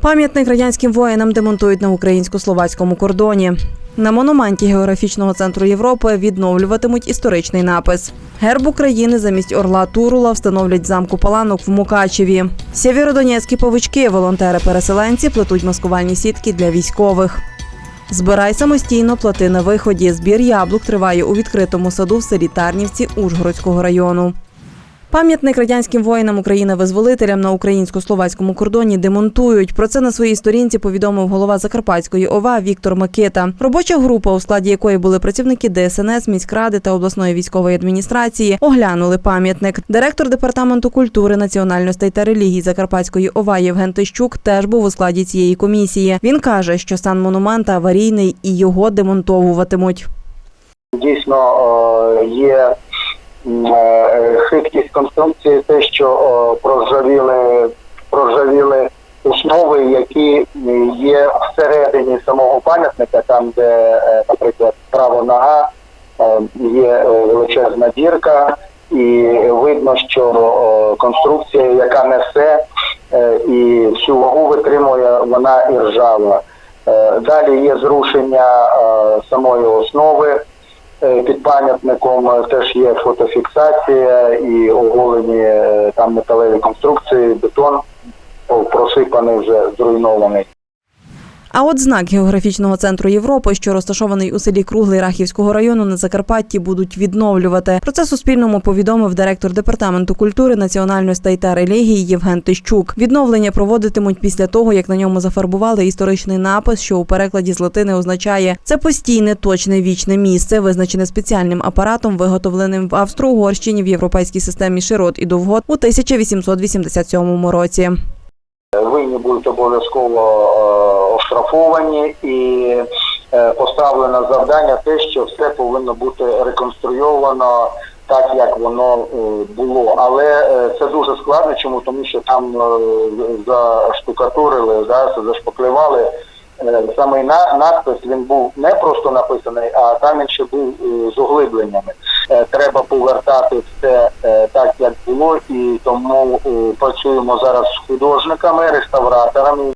Пам'ятник радянським воїнам демонтують на українсько-словацькому кордоні. На монументі географічного центру Європи відновлюватимуть історичний напис. Герб України замість орла Турула встановлять замку Паланок в Мукачеві. Сєвєродонецькі павучки, волонтери-переселенці плетуть маскувальні сітки для військових. Збирай самостійно, плати на виході. Збір яблук триває у відкритому саду в селі Тарнівці Ужгородського району. Пам'ятник радянським воїнам України-визволителям на українсько-словацькому кордоні демонтують. Про це на своїй сторінці повідомив голова Закарпатської ОВА Віктор Макита. Робоча група, у складі якої були працівники ДСНС, міськради та обласної військової адміністрації, оглянули пам'ятник. Директор департаменту культури, національностей та релігій Закарпатської ОВА Євген Тищук теж був у складі цієї комісії. Він каже, що стан монумента аварійний і його демонтовуватимуть. Дійсно е, є хиткість конструкції, те, що е, проржавіли, проржавіли основи, які є всередині самого пам'ятника, там, де, е, наприклад, права нога, е, є е, величезна дірка, і видно, що е, конструкція, яка несе е, і всю вагу витримує, вона і ржава. Е, Далі є зрушення е, самої основи. Е, Під пам'ятником е, теж є фотофіксація і оголені е, там металеві конструкції, бетон просипаний вже зруйнований. А от знак географічного центру Європи, що розташований у селі Круглий Рахівського району на Закарпатті, будуть відновлювати. Про це Суспільному повідомив директор департаменту культури, національностей та релігії Євген Тищук. Відновлення проводитимуть після того, як на ньому зафарбували історичний напис, що у перекладі з латини означає це постійне, точне вічне місце, визначене спеціальним апаратом, виготовленим в Австро-Угорщині в європейській системі широт і довгот у 1887 році. Винні будуть обов'язково е, оштрафовані і е, поставлено завдання те, що все повинно бути реконструйовано так, як воно е, було. Але це дуже складно, чому тому що там заштукатурили, да, зашпаклювали. Саме на надпис він був не просто написаний, а там він ще був з углибленнями. Е, Треба повертати все е, так, як було, і тому е, працюємо зараз з художниками, реставраторами.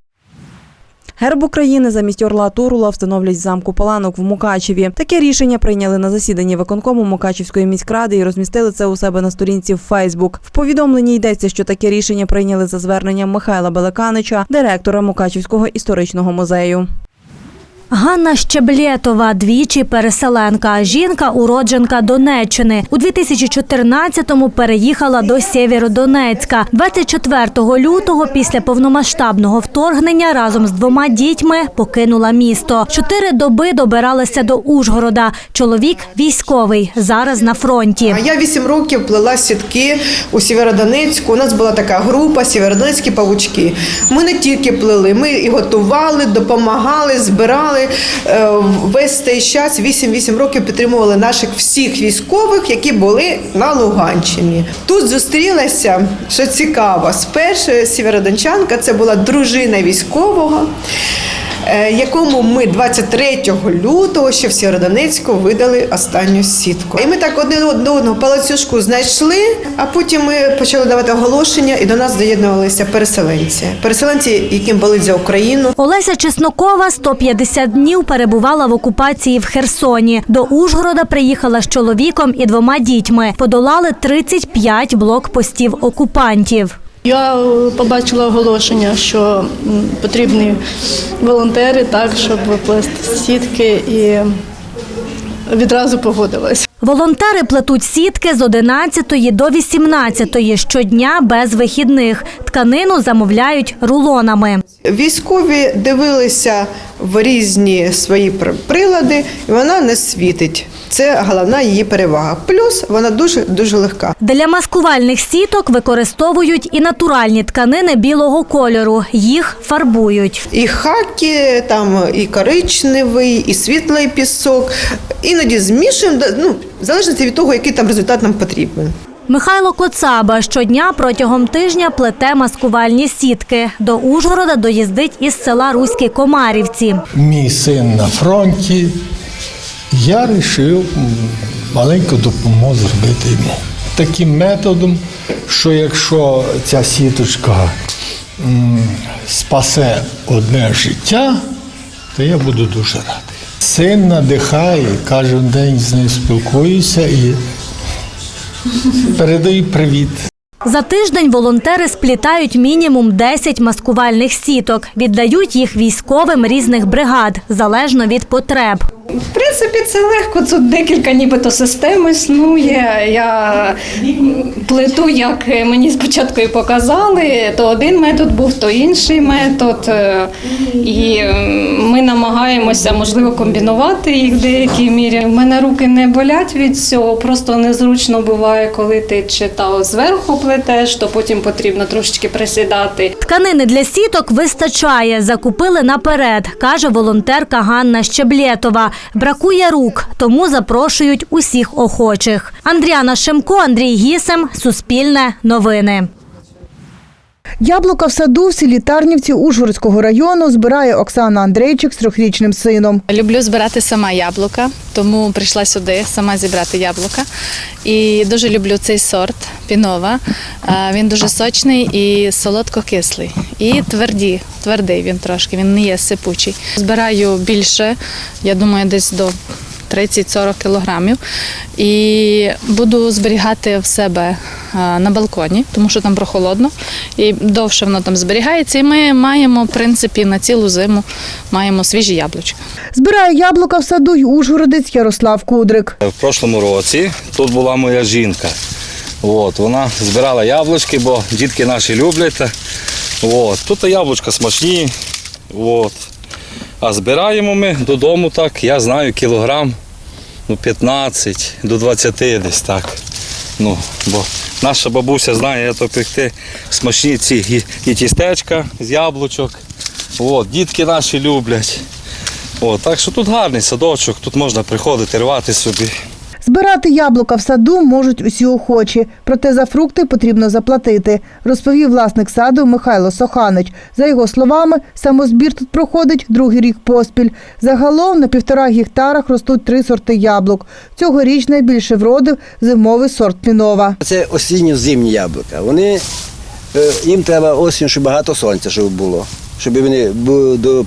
Герб України замість орла Турула встановлять замку Паланок в Мукачеві. Таке рішення прийняли на засіданні виконкому Мукачівської міськради і розмістили це у себе на сторінці в Фейсбук. В повідомленні йдеться, що таке рішення прийняли за зверненням Михайла Белеканича, директора Мукачівського історичного музею. Ганна Щеблєтова, двічі переселенка. Жінка уродженка Донеччини. У 2014-му переїхала до Сєвєродонецька. 24 лютого після повномасштабного вторгнення разом з двома дітьми покинула місто. Чотири доби добиралася до Ужгорода. Чоловік військовий, зараз на фронті. Я вісім років плела сітки у Сєвєродонецьку. У нас була така група Сєвєродонецькі павучки. Ми не тільки плели, ми і готували, допомагали, збирали. Е, Весь цей час 8-8 років підтримували наших всіх військових, які були на Луганщині. Тут зустрілася, що цікаво, з першою сєвєродончанка, це була дружина військового. Е, Якому ми 23 лютого ще в Сєвєродонецьку видали останню сітку. І ми так один одного палацюшку знайшли, а потім ми почали давати оголошення, і до нас доєднувалися переселенці. Переселенці, яким болить за Україну. Олеся Чеснокова 150 днів перебувала в окупації в Херсоні. До Ужгорода приїхала з чоловіком і двома дітьми. Подолали 35 блокпостів окупантів. Я е, побачила оголошення, що потрібні волонтери, так, щоб плести сітки і відразу погодилась. Волонтери плетуть сітки з 11 до 18 щодня без вихідних. Тканину замовляють рулонами. Військові дивилися в різні свої при- прилади, і вона не світить. Це головна її перевага. Плюс вона дуже дуже легка. Для маскувальних сіток використовують і натуральні тканини білого кольору. Їх фарбують. І хаки, там і коричневий, і світлий пісок. Іноді змішуємо, ну, в залежності від того, який там результат нам потрібен. Михайло Коцаба щодня протягом тижня плете маскувальні сітки. До Ужгорода доїздить із села Руські Комарівці. Мій син на фронті. Я вирішив маленьку допомогу зробити йому. Таким методом, що якщо ця сіточка спасе одне життя, то я буду дуже радий. Син надихає, кожен день з ним спілкуюся і передаю привіт. За тиждень волонтери сплітають мінімум 10 маскувальних сіток, віддають їх військовим різних бригад залежно від потреб. В принципі, це легко. Тут декілька нібито систем існує. Я плету, як мені спочатку і показали. То один метод був, то інший метод. І ми намагаємося, можливо, комбінувати їх в деякій мірі. У мене руки не болять від цього, просто незручно буває, коли ти чи та зверху плетеш, то потім потрібно трошечки присідати. Тканини для сіток вистачає. Закупили наперед, каже волонтерка Ганна Щеблєтова. Бракує рук, тому запрошують усіх охочих. Андріана Шемко, Андрій Гісем, Суспільне новини. Яблука в саду в селі Тарнівці Ужгородського району збирає Оксана Андрейчик з трьохрічним сином. Люблю збирати сама яблука, тому прийшла сюди сама зібрати яблука. І дуже люблю цей сорт пінова. Він дуже сочний і солодко-кислий. І тверді, твердий він трошки, він не є сипучий. Збираю більше, я думаю, десь до 30-40 кілограмів. І буду зберігати в себе е, на балконі, тому що там прохолодно, і довше воно там зберігається. І ми маємо, в принципі, на цілу зиму маємо свіжі яблучка. Збирає яблука в саду й ужгородець Ярослав Кудрик. В прошлому році тут була моя жінка. От, вона збирала яблучки, бо дітки наші люблять. От, тут яблучка смачні. От. А збираємо ми додому так, я знаю, кілограм ну, 15 до 20 десь так. Ну, бо наша бабуся знає, як пекти смачні ці і тістечка з яблучок. От, дітки наші люблять. От, так що тут гарний садочок, тут можна приходити, рвати собі. Збирати яблука в саду можуть усі охочі, проте за фрукти потрібно заплатити, розповів власник саду Михайло Соханич. За його словами, самозбір тут проходить другий рік поспіль. Загалом на півтора гектарах ростуть три сорти яблук. Цьогоріч найбільше вродив зимовий сорт пінова. Це осінньо-зимні яблука. Вони, е, їм треба осінь, щоб багато сонця, щоб було. Щоб вони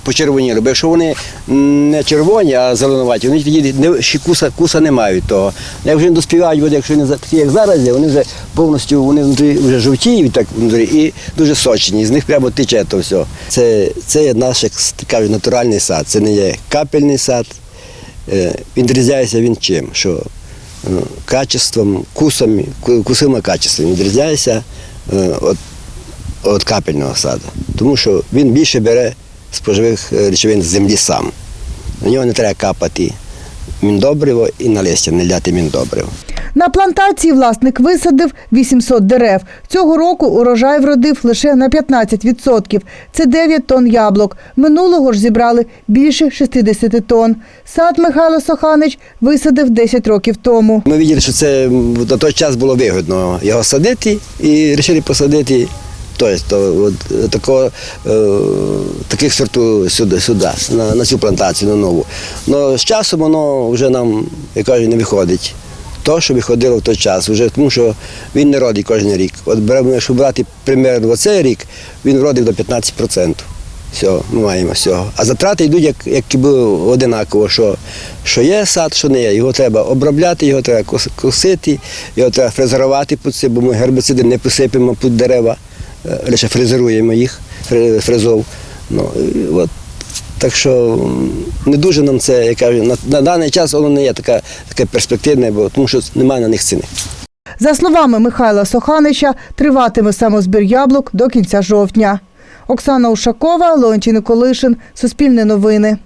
почервоніли. Бо якщо вони не червоні, а зеленуваті, вони тоді не, ще куса, куса не мають того. Як вже доспівають, от якщо вони такі, як зараз вони вже повністю вони вже жовтіють так внутрі і дуже сочні. З них прямо тече то все. Це, це є наш як кажуть, натуральний сад. Це не є капельний сад. Е, Він відрізняється він чим? Що е, качеством, кусами, ку- кусима качеством відрізняється е, від, від капельного саду. Тому що він більше бере споживих е, речовин з землі сам. На нього не треба капати міндобриво і на листя не ляти міндобриво. На плантації власник висадив 800 дерев. Цього року урожай вродив лише на 15%. Це 9 тонн яблук. Минулого ж зібрали більше 60 тонн. Сад Михайло Соханич висадив 10 років тому. Ми бачили, що це на той час було вигідно його садити і вирішили посадити тобто, от, такого, е, таких сорту сюди, сюди на, на цю плантацію, на нову. Но з часом воно вже нам, як кажуть, не виходить. То, що виходило в той час, вже, тому що він не родить кожен рік. От беремо, якщо брати пример оцей рік, він родив до 15%. Всього, ми маємо всього. А затрати йдуть як, як було одинаково, що, що є сад, що не є. Його треба обробляти, його треба кос- косити, його треба фрезерувати бо ми гербициди не посипемо під дерева, е, лише фрезеруємо їх фре- фрезов. Ну, от. Так що не дуже нам це, я кажу, на, на даний час воно не є таке, таке перспективне, бо тому що немає на них ціни. За словами Михайла Соханича, триватиме самозбір яблук до кінця жовтня. Оксана Ушакова, Леонтій Николишин, Суспільне новини.